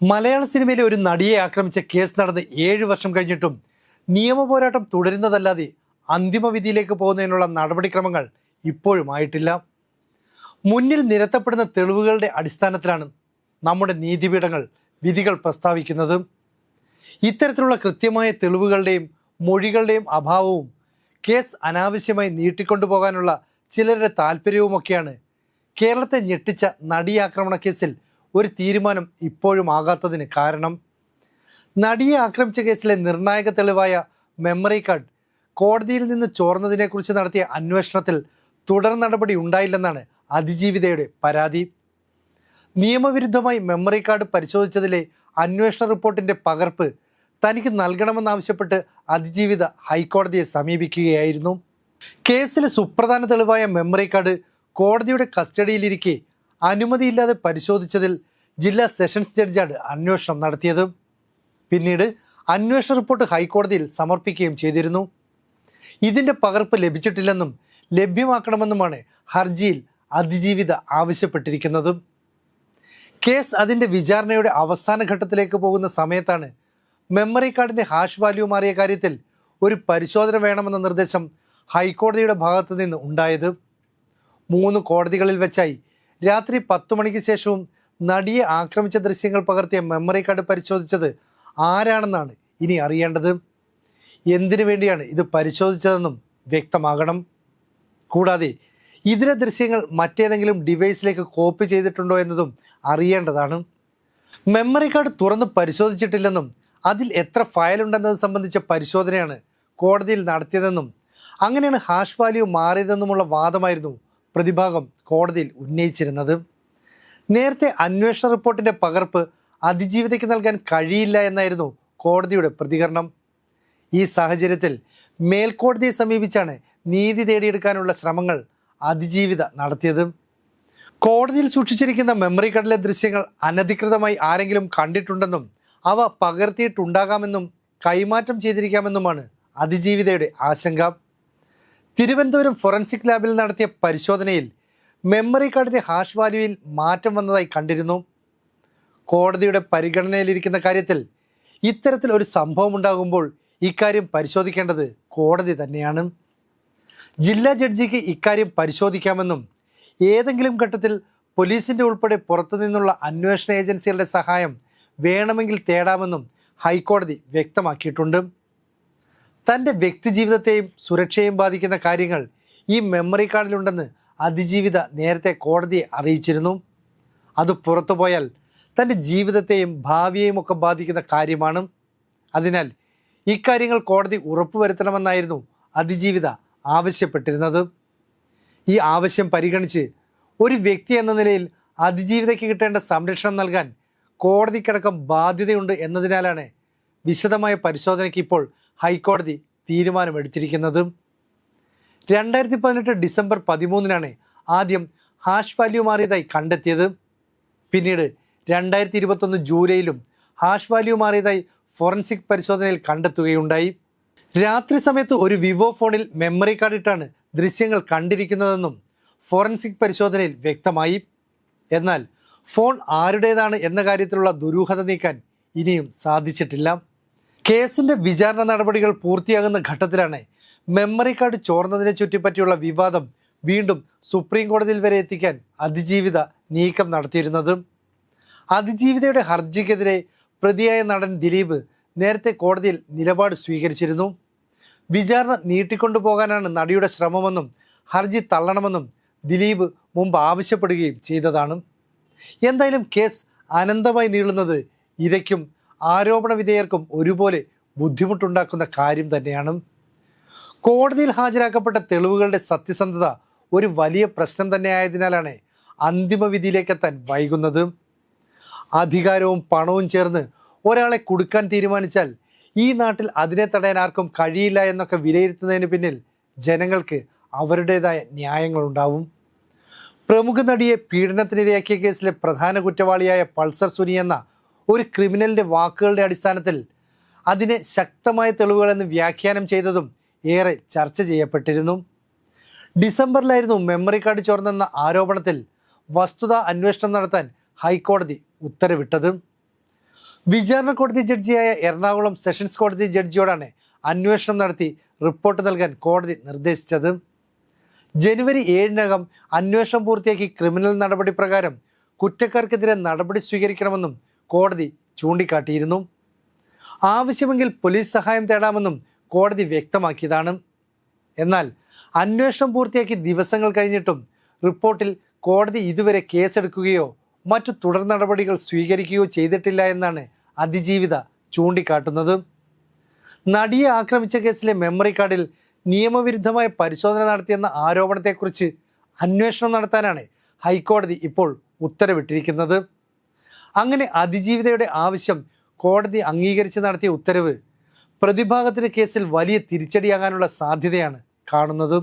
മലയാള സിനിമയിലെ ഒരു നടിയെ ആക്രമിച്ച കേസ് നടന്ന് ഏഴ് വർഷം കഴിഞ്ഞിട്ടും നിയമ പോരാട്ടം തുടരുന്നതല്ലാതെ അന്തിമ വിധിയിലേക്ക് പോകുന്നതിനുള്ള നടപടിക്രമങ്ങൾ ഇപ്പോഴും ആയിട്ടില്ല. മുന്നിൽ നിരത്തപ്പെടുന്ന തെളിവുകളുടെ അടിസ്ഥാനത്തിലാണ് നമ്മുടെ നീതിപീഠങ്ങൾ വിധികൾ പ്രസ്താവിക്കുന്നത്. ഇത്തരത്തിലുള്ള കൃത്യമായ തെളിവുകളുടെയും മൊഴികളുടെയും അഭാവവും കേസ് അനാവശ്യമായി നീട്ടിക്കൊണ്ടുപോകാനുള്ള ചിലരുടെ താല്പര്യവുമൊക്കെയാണ് കേരളത്തെ ഞെട്ടിച്ച നടിയാക്രമണ കേസിൽ ഒരു തീരുമാനം ഇപ്പോഴും ആകാത്തതിന് കാരണം നടിയെ ആക്രമിച്ച കേസിലെ നിർണായക തെളിവായ മെമ്മറി കാർഡ് കോടതിയിൽ നിന്ന് ചോർന്നതിനെക്കുറിച്ച് നടത്തിയ അന്വേഷണത്തിൽ തുടർ നടപടി ഉണ്ടായില്ലെന്നാണ് അതിജീവിതയുടെ പരാതി. നിയമവിരുദ്ധമായി മെമ്മറി കാർഡ് പരിശോധിച്ചതിലെ അന്വേഷണ റിപ്പോർട്ടിന്റെ പകർപ്പ് തനിക്ക് നൽകണമെന്നാവശ്യപ്പെട്ട് അതിജീവിത ഹൈക്കോടതിയെ സമീപിക്കുകയായിരുന്നു. കേസിലെ സുപ്രധാന തെളിവായ മെമ്മറി കാർഡ് കോടതിയുടെ കസ്റ്റഡിയിലിരിക്കെ അനുമതിയില്ലാതെ പരിശോധിച്ചതിൽ ജില്ലാ സെഷൻസ് ജഡ്ജാണ് അന്വേഷണം നടത്തിയത്. പിന്നീട് അന്വേഷണ റിപ്പോർട്ട് ഹൈക്കോടതിയിൽ സമർപ്പിക്കുകയും ചെയ്തിരുന്നു. ഇതിന്റെ പകർപ്പ് ലഭിച്ചിട്ടില്ലെന്നും ലഭ്യമാക്കണമെന്നുമാണ് ഹർജിയിൽ അതിജീവിത ആവശ്യപ്പെട്ടിരിക്കുന്നത്. കേസ് അതിന്റെ വിചാരണയുടെ അവസാന ഘട്ടത്തിലേക്ക് പോകുന്ന സമയത്താണ് മെമ്മറി കാർഡിന്റെ ഹാഷ് വാല്യൂ മാറിയ കാര്യത്തിൽ ഒരു പരിശോധന വേണമെന്ന നിർദ്ദേശം ഹൈക്കോടതിയുടെ ഭാഗത്തു നിന്ന് ഉണ്ടായത്. മൂന്ന് കോടതികളിൽ വെച്ചായി രാത്രി പത്തു മണിക്ക് ശേഷവും നടിയെ ആക്രമിച്ച ദൃശ്യങ്ങൾ പകർത്തിയ മെമ്മറി കാർഡ് പരിശോധിച്ചത് ആരാണെന്നാണ് ഇനി അറിയേണ്ടത്? എന്തിനു വേണ്ടിയാണ് ഇത് പരിശോധിച്ചതെന്നും വ്യക്തമാകണം. കൂടാതെ ഇതിലെ ദൃശ്യങ്ങൾ മറ്റേതെങ്കിലും ഡിവൈസിലേക്ക് കോപ്പി ചെയ്തിട്ടുണ്ടോ എന്നതും അറിയേണ്ടതാണ്. മെമ്മറി കാർഡ് തുറന്ന് പരിശോധിച്ചിട്ടില്ലെന്നും അതിൽ എത്ര ഫയൽ ഉണ്ടെന്നത് സംബന്ധിച്ച പരിശോധനയാണ് കോടതിയിൽ നടത്തിയതെന്നും അങ്ങനെയാണ് ഹാഷ് വാല്യൂ മാറിയതെന്നുമുള്ള വാദമായിരുന്നു പ്രതിഭാഗം കോടതിയിൽ ഉന്നയിച്ചിരുന്നത്. നേരത്തെ അന്വേഷണ റിപ്പോർട്ടിന്റെ പകർപ്പ് അതിജീവിതയ്ക്ക് നൽകാൻ കഴിയില്ല എന്നായിരുന്നു കോടതിയുടെ പ്രതികരണം. ഈ സാഹചര്യത്തിൽ മേൽക്കോടതിയെ സമീപിച്ചാണ് നീതി തേടിയെടുക്കാനുള്ള ശ്രമങ്ങൾ അതിജീവിത നടത്തിയത്. കോടതിയിൽ സൂക്ഷിച്ചിരിക്കുന്ന മെമ്മറി കാർഡിലെ ദൃശ്യങ്ങൾ അനധികൃതമായി ആരെങ്കിലും കണ്ടിട്ടുണ്ടെന്നും അവ പകർത്തിയിട്ടുണ്ടാകാമെന്നും കൈമാറ്റം ചെയ്തിരിക്കാമെന്നുമാണ് അതിജീവിതയുടെ ആശങ്ക. തിരുവനന്തപുരം ഫോറൻസിക് ലാബിൽ നടത്തിയ പരിശോധനയിൽ മെമ്മറി കാർഡിന്റെ ഹാഷ് വാല്യൂയിൽ മാറ്റം വന്നതായി കണ്ടിരുന്നു. കോടതിയുടെ പരിഗണനയിലിരിക്കുന്ന കാര്യത്തിൽ ഇത്തരത്തിൽ ഒരു സംഭവം ഉണ്ടാകുമ്പോൾ ഇക്കാര്യം പരിശോധിക്കേണ്ടത് കോടതി തന്നെയാണ്. ജില്ലാ ജഡ്ജിക്ക് ഇക്കാര്യം പരിശോധിക്കാമെന്നും ഏതെങ്കിലും ഘട്ടത്തിൽ പോലീസിന്റെ ഉൾപ്പെടെ പുറത്തുനിന്നുള്ള അന്വേഷണ ഏജൻസികളുടെ സഹായം വേണമെങ്കിൽ തേടാമെന്നും ഹൈക്കോടതി വ്യക്തമാക്കിയിട്ടുണ്ട്. തന്റെ വ്യക്തിജീവിതത്തെയും സുരക്ഷയെയും ബാധിക്കുന്ന കാര്യങ്ങൾ ഈ മെമ്മറി കാർഡിലുണ്ടെന്ന് അതിജീവിത നേരത്തെ കോടതിയെ അറിയിച്ചിരുന്നു. അത് പുറത്തു പോയാൽ തന്റെ ജീവിതത്തെയും ഭാവിയെയും ഒക്കെ ബാധിക്കുന്ന കാര്യമാണ്. അതിനാൽ ഇക്കാര്യങ്ങൾ കോടതി ഉറപ്പുവരുത്തണമെന്നായിരുന്നു അതിജീവിത ആവശ്യപ്പെട്ടിരുന്നത്. ഈ ആവശ്യം പരിഗണിച്ച് ഒരു വ്യക്തി എന്ന നിലയിൽ അതിജീവിതയ്ക്ക് കിട്ടേണ്ട സംരക്ഷണം നൽകാൻ കോടതിക്കടക്കം ബാധ്യതയുണ്ട് എന്നതിനാലാണ് വിശദമായ പരിശോധനയ്ക്ക് ഇപ്പോൾ ഹൈക്കോടതി തീരുമാനമെടുത്തിരിക്കുന്നത്. രണ്ടായിരത്തി പതിനെട്ട് ഡിസംബർ പതിമൂന്നിനാണ് ആദ്യം ഹാഷ് വാല്യൂ മാറിയതായി കണ്ടെത്തിയത്. പിന്നീട് രണ്ടായിരത്തി ഇരുപത്തൊന്ന് ജൂലൈയിലും ഹാഷ് വാല്യൂ മാറിയതായി ഫോറൻസിക് പരിശോധനയിൽ കണ്ടെത്തുകയുണ്ടായി. രാത്രി സമയത്ത് ഒരു വിവോ ഫോണിൽ മെമ്മറി കാർഡ് ഇട്ടാണ് ദൃശ്യങ്ങൾ കണ്ടിരിക്കുന്നതെന്നും ഫോറൻസിക് പരിശോധനയിൽ വ്യക്തമായി. എന്നാൽ ഫോൺ ആരുടേതാണ് എന്ന കാര്യത്തിലുള്ള ദുരൂഹത നീക്കാൻ ഇനിയും സാധിച്ചിട്ടില്ല. കേസിന്റെ വിചാരണ നടപടികൾ പൂർത്തിയാകുന്ന ഘട്ടത്തിലാണ് മെമ്മറി കാർഡ് ചോർന്നതിനെ ചുറ്റിപ്പറ്റിയുള്ള വിവാദം വീണ്ടും സുപ്രീം കോടതിയിൽ വരെ എത്തിക്കാൻ അതിജീവിത നീക്കം നടത്തിയിരുന്നത്. അതിജീവിതയുടെ ഹർജിക്കെതിരെ പ്രതിയായ നടൻ ദിലീപ് നേരത്തെ കോടതിയിൽ നിലപാട് സ്വീകരിച്ചിരുന്നു. വിചാരണ നീട്ടിക്കൊണ്ടുപോകാനാണ് നടിയുടെ ശ്രമമെന്നും ഹർജി തള്ളണമെന്നും ദിലീപ് മുമ്പ് ആവശ്യപ്പെടുകയും ചെയ്തതാണ്. എന്തായാലും കേസ് അനന്തമായി നീളുന്നത് ഇരയ്ക്കും ആരോപണ വിധേയർക്കും ഒരുപോലെ ബുദ്ധിമുട്ടുണ്ടാക്കുന്ന കാര്യം തന്നെയാണ്. കോടതിയിൽ ഹാജരാക്കപ്പെട്ട തെളിവുകളുടെ സത്യസന്ധത ഒരു വലിയ പ്രശ്നം തന്നെയായതിനാലാണ് അന്തിമ വിധിയിലേക്കെത്താൻ വൈകുന്നത്. അധികാരവും പണവും ചേർന്ന് ഒരാളെ കൊടുക്കാൻ തീരുമാനിച്ചാൽ ഈ നാട്ടിൽ അതിനെ തടയാൻ ആർക്കും കഴിയില്ല എന്നൊക്കെ വിലയിരുത്തുന്നതിന് പിന്നിൽ ജനങ്ങൾക്ക് അവരുടേതായ ന്യായങ്ങളുണ്ടാവും. പ്രമുഖ നടിയെ പീഡനത്തിനിരയാക്കിയ കേസിലെ പ്രധാന കുറ്റവാളിയായ പൾസർ സുനി എന്ന ഒരു ക്രിമിനലിന്റെ വാക്കുകളുടെ അടിസ്ഥാനത്തിൽ അതിനെ ശക്തമായ തെളിവുകളെന്ന് വ്യാഖ്യാനം ചെയ്തതും ഏറെ ചർച്ച ചെയ്യപ്പെട്ടിരുന്നു. ഡിസംബറിലായിരുന്നു മെമ്മറി കാർഡ് ചോർന്നെന്ന ആരോപണത്തിൽ വസ്തുത അന്വേഷണം നടത്താൻ ഹൈക്കോടതി ഉത്തരവിട്ടത്. വിചാരണ കോടതി ജഡ്ജിയായ എറണാകുളം സെഷൻസ് കോടതി ജഡ്ജിയോടാണ് അന്വേഷണം നടത്തി റിപ്പോർട്ട് നൽകാൻ കോടതി നിർദ്ദേശിച്ചത്. ജനുവരി ഏഴിനകം അന്വേഷണം പൂർത്തിയാക്കി ക്രിമിനൽ നടപടി പ്രകാരം കുറ്റക്കാർക്കെതിരെ നടപടി സ്വീകരിക്കണമെന്നും കോടതി ചൂണ്ടിക്കാട്ടിയിരുന്നു. ആവശ്യമെങ്കിൽ പോലീസ് സഹായം തേടാമെന്നും കോടതി വ്യക്തമാക്കിയതാണ്. എന്നാൽ അന്വേഷണം പൂർത്തിയാക്കി ദിവസങ്ങൾ കഴിഞ്ഞിട്ടും റിപ്പോർട്ടിൽ കോടതി ഇതുവരെ കേസെടുക്കുകയോ മറ്റു തുടർ നടപടികൾ സ്വീകരിക്കുകയോ ചെയ്തിട്ടില്ല എന്നാണ് അതിജീവിത ചൂണ്ടിക്കാട്ടുന്നത്. നടിയെ ആക്രമിച്ച കേസിലെ മെമ്മറി കാർഡിൽ നിയമവിരുദ്ധമായ പരിശോധന നടത്തിയെന്ന ആരോപണത്തെക്കുറിച്ച് അന്വേഷണം നടത്താനാണ് ഹൈക്കോടതി ഇപ്പോൾ ഉത്തരവിട്ടിരിക്കുന്നത്. അങ്ങനെ അതിജീവിതയുടെ ആവശ്യം കോടതി അംഗീകരിച്ച് നടത്തിയ ഉത്തരവ് പ്രതിഭാഗത്തിന് കേസിൽ വലിയ തിരിച്ചടിയാകാനുള്ള സാധ്യതയാണ് കാണുന്നത്